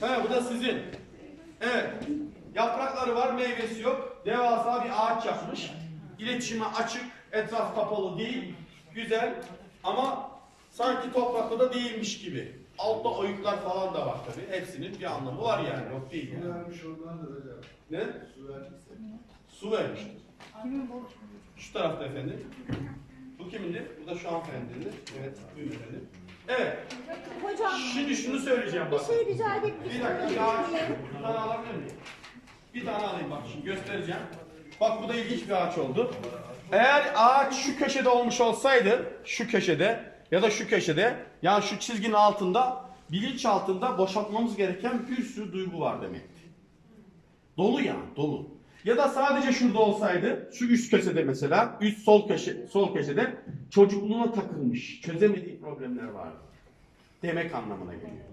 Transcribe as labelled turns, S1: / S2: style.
S1: He bu da sizin. Evet. Yaprakları var, meyvesi yok. Devasa bir ağaç yapmış. İletişime açık, etraf kapalı değil. Güzel ama sanki toprakta da değilmiş gibi. Altta oyuklar falan da var tabii. Hepsinin bir anlamı var yani. Yok değil
S2: Su
S1: yani.
S2: vermiş ondan da hocam.
S1: Ne?
S2: Su vermişse.
S1: Su vermiştir. Şu tarafta efendim. Bu kimindi? Bu da şu hanımefendinin. Evet, buyurun efendim. Evet, şimdi şunu söyleyeceğim
S3: bir
S1: bak.
S3: şey rica edebilir
S1: Bir dakika, bir ağaç. Bir tane alabilir miyim? Bir tane alayım bak şimdi göstereceğim. Bak bu da ilginç bir ağaç oldu. Eğer ağaç şu köşede olmuş olsaydı, şu köşede ya da şu köşede, yani şu çizginin altında, bilinç altında boşaltmamız gereken bir sürü duygu var demekti. Dolu yani, dolu. Ya da sadece şurada olsaydı, şu üst köşede mesela, üst sol köşe, sol köşede çocukluğuna takılmış, çözemediği problemler vardı demek anlamına geliyor.